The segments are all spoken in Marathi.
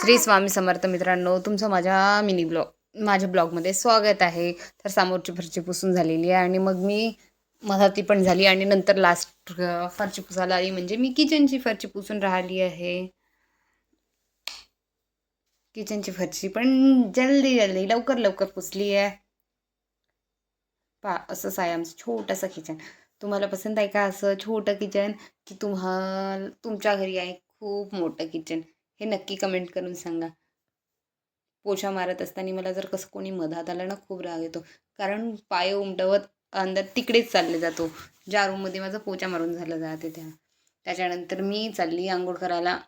श्री स्वामी समर्थ मित्रांनो तुमचं माझ्या मिनी ब्लॉग माझ्या ब्लॉगमध्ये स्वागत आहे. तर समोरची फरची पुसून झालेली आहे आणि मग मी मधाती पण झाली आणि नंतर लास्ट फरची पुसायला आली. म्हणजे मी किचनची फरची पुसून राहिली आहे. किचनची फरची पण जल्दी जल्दी लवकर लवकर पुसली आहे. पा असंच आहे आमचं छोटंसं किचन. तुम्हाला पसंत आहे का असं छोटं किचन? की तुम्हाला तुमच्या घरी आहे खूप मोठं किचन. हे नक्की कमेंट करून सांगा. पोछा मारत असताना मला जर कसं कोणी मधात आलं ना खूप राग येतो. कारण पाय उमटवत अंदर तिकडेच चालले जातो. ज्या रूममध्ये माझा पोछा मारून झालं जाते त्या. त्याच्यानंतर मी चालली आंघोळ करायला.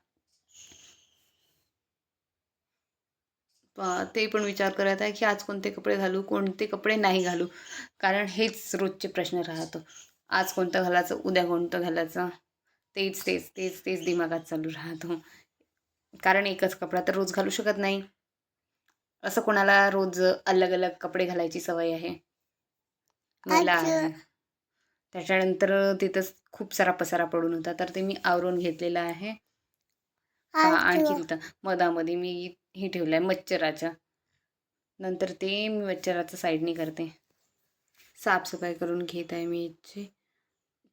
ते पण विचार करत आहे की आज कोणते कपडे घालू कोणते कपडे नाही घालू. कारण हेच रोजचे प्रश्न राहतो. आज कोणतं घालायचं उद्या कोणतं घालायचं. तेच तेच तेच तेच दिमागात चालू राहतो. कारण एकच कपडा तर रोज घालू शकत नाही. असं कोणाला रोज अलग अलग कपडे घालायची सवय आहे? मला त्याच्यानंतर तिथंच खूप सारा पसारा पडून होता. तर ते मी आवरून घेतलेला आहे. हा, आणखी तिथं मधामध्ये मी हे ठेवलं आहे मच्छराचं. नंतर ते मी मच्छराचं साईडनी करते. साफसफाई करून घेत आहे मी याची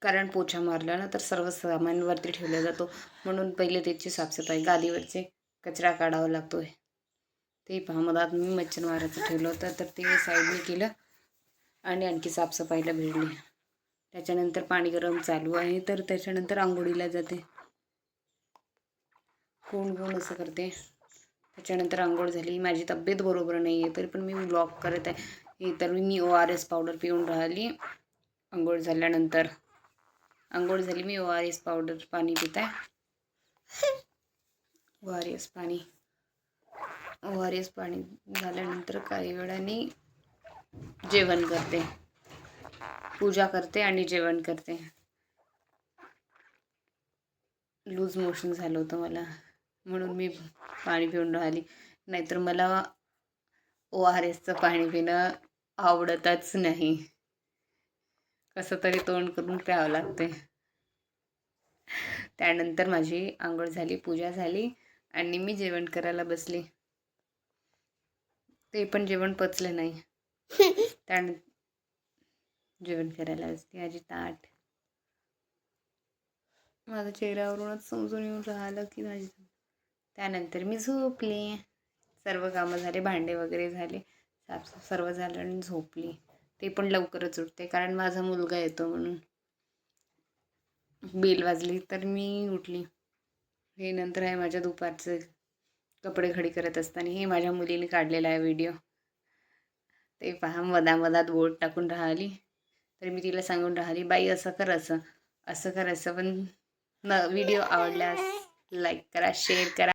कारण पोछा मारला ना तर सर्व सामानवरती ठेवला जातो. म्हणून पहिले त्याची साफसफाई गादीवरचे कचरा काढावा लागतो ते पहा मधात मी मच्छर मारायचं ठेवलं होतं तर ते साईडने केलं आणि आणखी साफसफाईला भिडली त्याच्यानंतर पाणी गरम चालू आहे तर त्याच्यानंतर आंघोळीला जाते. कोण कोण असं करते? त्याच्यानंतर आंघोळ झाली. माझी तब्येत बरोबर नाही आहे तरी पण मी ब्लॉक करत आहे. तर मी ओ आर एस पावडर पिऊन राहिली. आंघोळ झाल्यानंतर आंघोळ झाली. मी ओ आर एस पावडर पाणी पित आहे. ओ आर एस पाणी. ओ आर एस पाणी झाल्यानंतर काही वेळाने जेवण करते. पूजा करते आणि जेवण करते. लूज मोशन झालं होतं मला. म्हणून मी पाणी पिऊन राहिली. नाहीतर मला ओ आर एसचं पाणी पिणं आवडतच नाही. कसं तरी तोंड करून प्यावं लागते त्यानंतर माझी आंघोळ झाली पूजा झाली आणि मी जेवण करायला बसले. ते पण जेवण पचलं नाही. त्यान जेवण करायला बसली माझी ताट. माझ्या चेहऱ्यावरूनच समजून येऊन राहिलं की माझी त्यानंतर मी झोपली. सर्व कामं झाले भांडे वगैरे झाले. साफ सर्व झालं आणि झोपली. ते पण लवकरच उठते कारण माझा मुलगा येतो म्हणून. बेल वाजली तर मी उठली. हे नंतर आहे माझ्या दुपारचं कपडे घडी करत असताना. हे माझ्या मुलीने काढलेला आहे व्हिडिओ. ते पहा मधामधात बोट टाकून राहिली. तर मी तिला सांगून राहिली बाई असं कर असं. असं कर असं. पण न व्हिडिओ आवडल्यास लाईक करा शेअर करा.